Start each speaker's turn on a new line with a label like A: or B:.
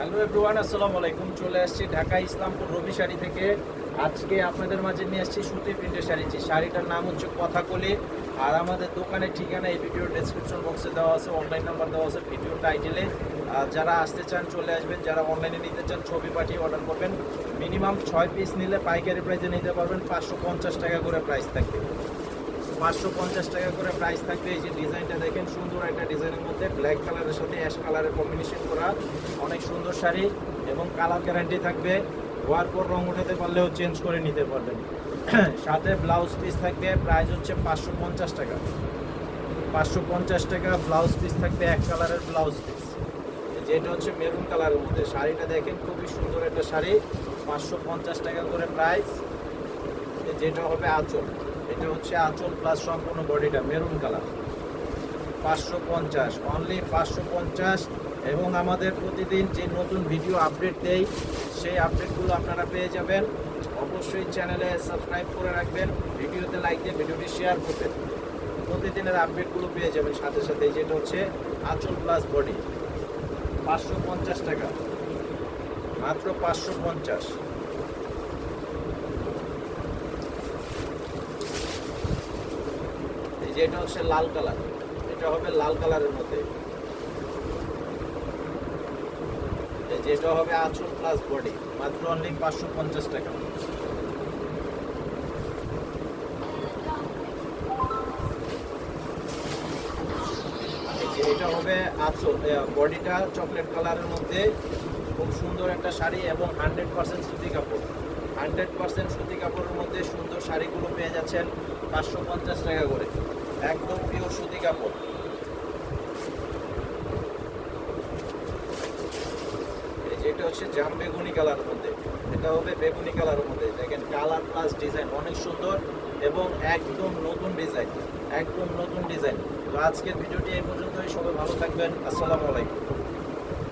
A: Hello everyone আসসালামু আলাইকুম। চলে আসছি ঢাকা ইসলামপুর রবি শাড়ি থেকে। আজকে আপনাদের মাঝে নিয়ে আসছি সুতি প্রিন্টের শাড়ি। শাড়িটার নাম হচ্ছে কথাকলি। আর আমাদের দোকানের ঠিকানা এই ভিডিওর ডেসক্রিপশন বক্সে দেওয়া আছে অনলাইন নাম্বার দেওয়া আছে ভিডিও টাইটেলে আর যারা আসতে চান, চলে আসবেন। যারা অনলাইনে নিতে চান, ছবি পাঠিয়ে অর্ডার করবেন। মিনিমাম ছয় পিস নিলে পাইকারি প্রাইসে নিতে পারবেন। পাঁচশো পঞ্চাশ টাকা করে প্রাইস থাকবে। পাঁচশো পঞ্চাশ টাকা করে প্রাইস থাকবে। এই যে ডিজাইনটা দেখেন, সুন্দর একটা ডিজাইনের মধ্যে ব্ল্যাক কালারের সাথে অ্যাশ কালারের কম্বিনেশন করা। অনেক সুন্দর শাড়ি এবং কালার গ্যারান্টি থাকবে। হওয়ার পর রং উঠাতে পারলেও চেঞ্জ করে নিতে পারবেন। সাথে ব্লাউজ পিস থাকবে প্রাইস হচ্ছে পাঁচশো পঞ্চাশ টাকা। পাঁচশো পঞ্চাশ টাকা ব্লাউজ পিস থাকবে, এক কালারের ব্লাউজ পিস যেটা হচ্ছে মেরুন কালারের মধ্যে। শাড়িটা দেখেন, খুবই সুন্দর একটা শাড়ি। পাঁচশো পঞ্চাশ টাকা করে প্রাইস যেটা হবে আঁচল। এটা হচ্ছে আঁচল প্লাস সম্পূর্ণ বডিটা মেরুন কালার পাঁচশো পঞ্চাশ অনলি পাঁচশো পঞ্চাশ। এবং আমাদের প্রতিদিন যে নতুন ভিডিও আপডেট দেই, সেই আপডেটগুলো আপনারা পেয়ে যাবেন। অবশ্যই চ্যানেলে সাবস্ক্রাইব করে রাখবেন, ভিডিওতে লাইক দিয়ে ভিডিওটি শেয়ার করবেন প্রতিদিনের আপডেটগুলো পেয়ে যাবেন সাথে সাথে, যেটা হচ্ছে আঁচল প্লাস বডি পাঁচশো পঞ্চাশ টাকা। মাত্র পাঁচশো পঞ্চাশ। যে এটা হচ্ছে লাল কালার। এটা হবে লাল কালারের মধ্যে। এই যে এটা হবে আঁচল প্লাস বডি মাত্র অনলি পাঁচশো পঞ্চাশ টাকা। এটা হবে আঁচল বডিটা চকলেট কালারের মধ্যে। খুব সুন্দর একটা শাড়ি এবং হান্ড্রেড পার্সেন্ট সুতি কাপড়। হান্ড্রেড পার্সেন্ট সুতি কাপড়ের মধ্যে সুন্দর শাড়িগুলো পেয়ে যাচ্ছেন পাঁচশো পঞ্চাশ টাকা করে। একদম প্রিয় সুতি কাপড়। এই যে হচ্ছে জাম বেগুনি কালারের মধ্যে। এটা হবে বেগুনি কালারের মধ্যে। দেখেন, কালার প্লাস ডিজাইন, অনেক সুন্দর এবং একদম নতুন ডিজাইন, একদম নতুন ডিজাইন। তো আজকের ভিডিওটি এই পর্যন্তই। সবাই ভালো থাকবেন। আসসালামু আলাইকুম।